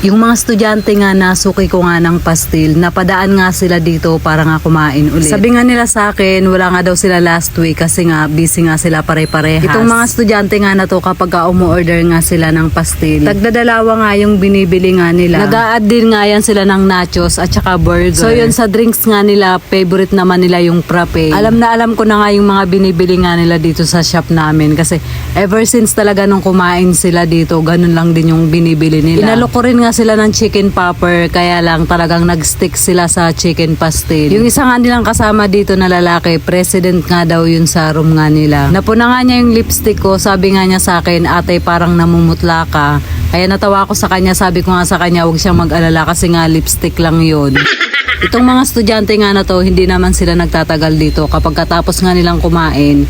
Yung mga estudyante nga na suki ko nga ng pastil, napadaan nga sila dito para nga kumain ulit. Sabi nga nila sa akin, wala nga daw sila last week kasi nga busy nga sila pare-parehas. Itong mga estudyante nga na to kapag ka umu-order nga sila ng pastil, tagdadalawa nga yung binibili nga nila. Nag-a-add din nga yan sila ng nachos at saka burger. So yun sa drinks nga nila, favorite naman nila yung frappe. Alam na alam ko na nga yung mga binibili nga nila dito sa shop namin kasi ever since talaga nung kumain sila dito, ganun lang din yung binibili nila. Inalok ko rin nga sila ng chicken popper kaya lang talagang nag-stick sila sa chicken pastil. Yung isa nga nilang kasama dito na lalaki, president nga daw yun sa room nga nila. Napuna nga niya yung lipstick ko, sabi nga niya sa akin, ate parang namumutla ka. Kaya natawa ko sa kanya, sabi ko nga sa kanya, huwag siyang mag-alala kasi nga lipstick lang yun. Itong mga estudyante nga na to, hindi naman sila nagtatagal dito. Kapag katapos nga nilang kumain,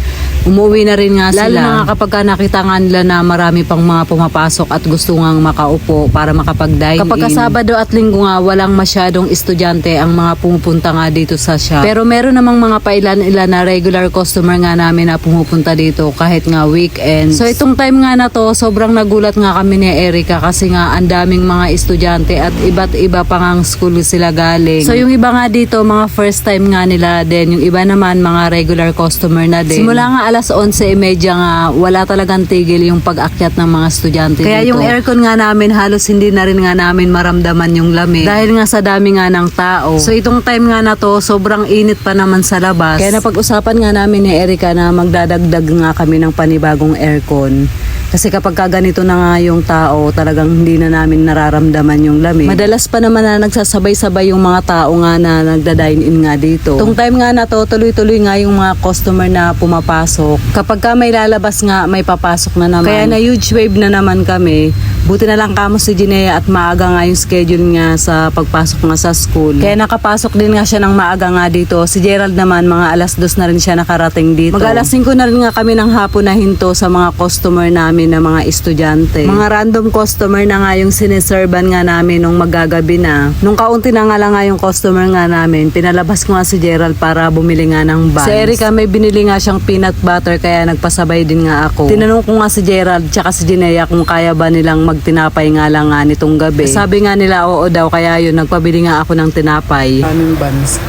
umuwi na rin nga sila. Lalo na nga kapag ka nakita nga nila na marami pang mga pumapasok at gusto nga makaupo para makapag-dine Kapag ka Sabado at Linggo nga, walang masyadong estudyante ang mga pumupunta nga dito sa shop. Pero meron namang mga pailan-ilan na regular customer nga namin na pumupunta dito kahit nga weekend. So itong time nga na to, sobrang nagulat nga kami ni Erica kasi nga ang daming mga estudyante at iba't iba pang ang school sila galing. So yung iba nga dito, mga first time nga nila din. Yung iba naman, mga regular customer na din. Simula nga alas 11.30 nga, wala talagang tigil yung pag-akyat ng mga estudyante Kaya dito. yung aircon nga namin, halos hindi na rin nga namin maramdaman yung lamig. Dahil nga sa dami nga ng tao. So itong time nga na to, sobrang init pa naman sa labas. Kaya napag-usapan nga namin ni Erica na magdadagdag nga kami ng panibagong aircon. Kasi kapag ka ganito na nga yung tao, talagang hindi na namin nararamdaman yung lamig. Madalas pa naman na nagsasabay-sabay yung mga tao nga na nagda-dine in nga dito. Itong time nga na to, tuloy-tuloy nga yung mga customer na pumapasok. Kapag ka may lalabas nga, may papasok na naman. Kaya na huge wave na naman kami. Buti na lang kamo si Jinea at maaga nga yung schedule nga sa pagpasok nga sa school. Kaya nakapasok din nga siya ng maaga nga dito. Si Gerald naman, mga alas dos na rin siya nakarating dito. Mag alas 5 na rin nga kami ng hapon na hinto sa mga customer namin na mga estudyante. Mga random customer na nga yung siniserban nga namin nung magagabi na. Nung kaunti na nga lang nga yung customer nga namin, pinalabas ko nga si Gerald para bumili nga ng buns. Si Erica may binili nga siyang peanut butter kaya nagpasabay din nga ako. Tinanong ko nga si Gerald tsaka si Jinea kung kaya ba nilang magtinapay nga lang nga nitong gabi. Sabi nga nila oo daw kaya yun nagpabili nga ako ng tinapay. Aming buns.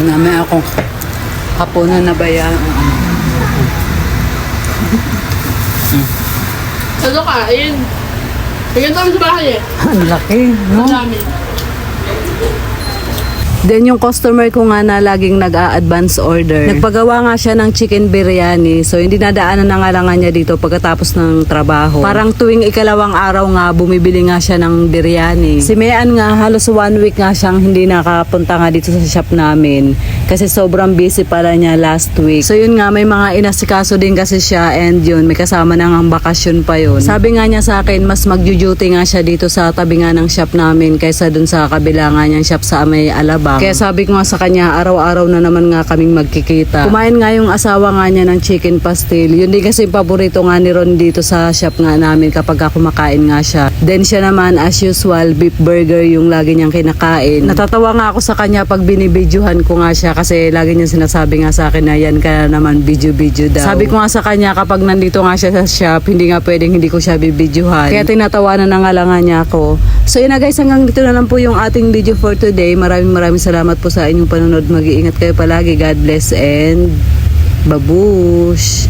Namay akong hapunan na bayan. Ano kain? Tingnan kami sa bahay eh. Ang laki, no? Ang dami. Then yung customer ko nga na laging nag-a-advance order. Nagpagawa nga siya ng chicken biryani. So hindi nadaanan na nga lang niya dito pagkatapos ng trabaho. Parang tuwing ikalawang araw nga bumibili nga siya ng biryani. Si Mayan nga halos one week nga siyang hindi nakapunta nga dito sa shop namin. Kasi sobrang busy pala niya last week. So yun nga may mga inasikaso din kasi siya and yun may kasama na nga bakasyon pa yun. Sabi nga niya sa akin mas magju-duty nga siya dito sa tabi nga ng shop namin kaysa dun sa kabila nga niyang shop sa may Alabang. Kaya sabi ko nga sa kanya, araw-araw na naman nga kaming magkikita. Kumain nga yung asawa nga niya ng chicken pastil. Yun din kasi yung paborito nga ni Ron dito sa shop nga namin kapag ka kumakain nga siya. Then siya naman, as usual, beef burger yung lagi niyang kinakain. Natatawa nga ako sa kanya pag binibidyohan ko nga siya kasi lagi niyang sinasabi nga sa akin na yan ka naman video-video daw. Sabi ko nga sa kanya kapag nandito nga siya sa shop, hindi nga pwedeng hindi ko siya bibidyohan. Kaya tinatawanan na nga lang nga niya ako. So yun na guys, hanggang dito na lang po yung ating video for today. Maraming maraming salamat po sa inyong panonood. Mag-iingat kayo palagi. God bless and babush!